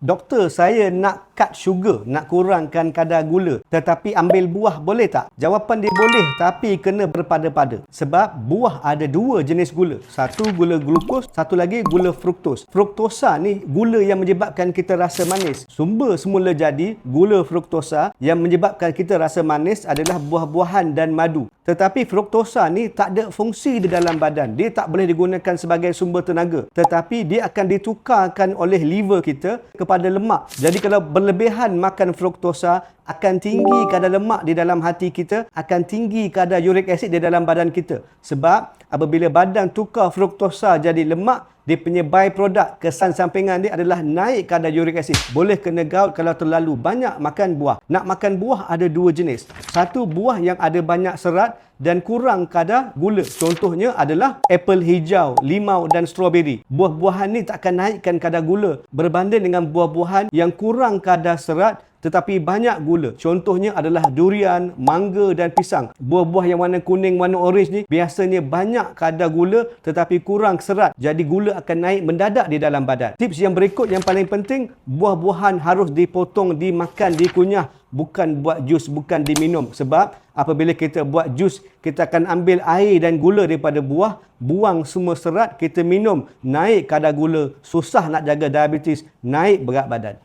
Doktor, saya nak cut sugar, nak kurangkan kadar gula. Tetapi ambil buah boleh tak? Jawapan dia boleh tapi kena berpada-pada. Sebab buah ada dua jenis gula. Satu gula glukos, satu lagi gula fruktos. Fruktosa ni gula yang menyebabkan kita rasa manis. Sumber semula jadi gula fruktosa yang menyebabkan kita rasa manis adalah buah-buahan dan madu. Tetapi fruktosa ni tak ada fungsi di dalam badan. Dia tak boleh digunakan sebagai sumber tenaga. Tetapi dia akan ditukarkan oleh liver kita kepada lemak. Jadi kalau berlebihan makan fruktosa, akan tinggi kadar lemak di dalam hati kita, akan tinggi kadar uric acid di dalam badan kita. Sebab apabila badan tukar fruktosa jadi lemak, dia punya byproduct kesan sampingan dia adalah naik kadar uric acid. Boleh kena gout kalau terlalu banyak makan buah. Nak makan buah ada dua jenis. Satu buah yang ada banyak serat dan kurang kadar gula. Contohnya adalah apple hijau, limau dan strawberry. Buah-buahan ni tak akan naikkan kadar gula berbanding dengan buah-buahan yang kurang kadar serat tetapi banyak gula. Contohnya adalah durian, mangga dan pisang. Buah-buah yang warna kuning, warna orange ni biasanya banyak kadar gula tetapi kurang serat. Jadi gula akan naik mendadak di dalam badan. Tips yang berikut yang paling penting, buah-buahan harus dipotong, dimakan, dikunyah bukan buat jus, bukan diminum. Sebab apabila kita buat jus, kita akan ambil air dan gula daripada buah, buang semua serat, kita minum, naik kadar gula, susah nak jaga diabetes, naik berat badan.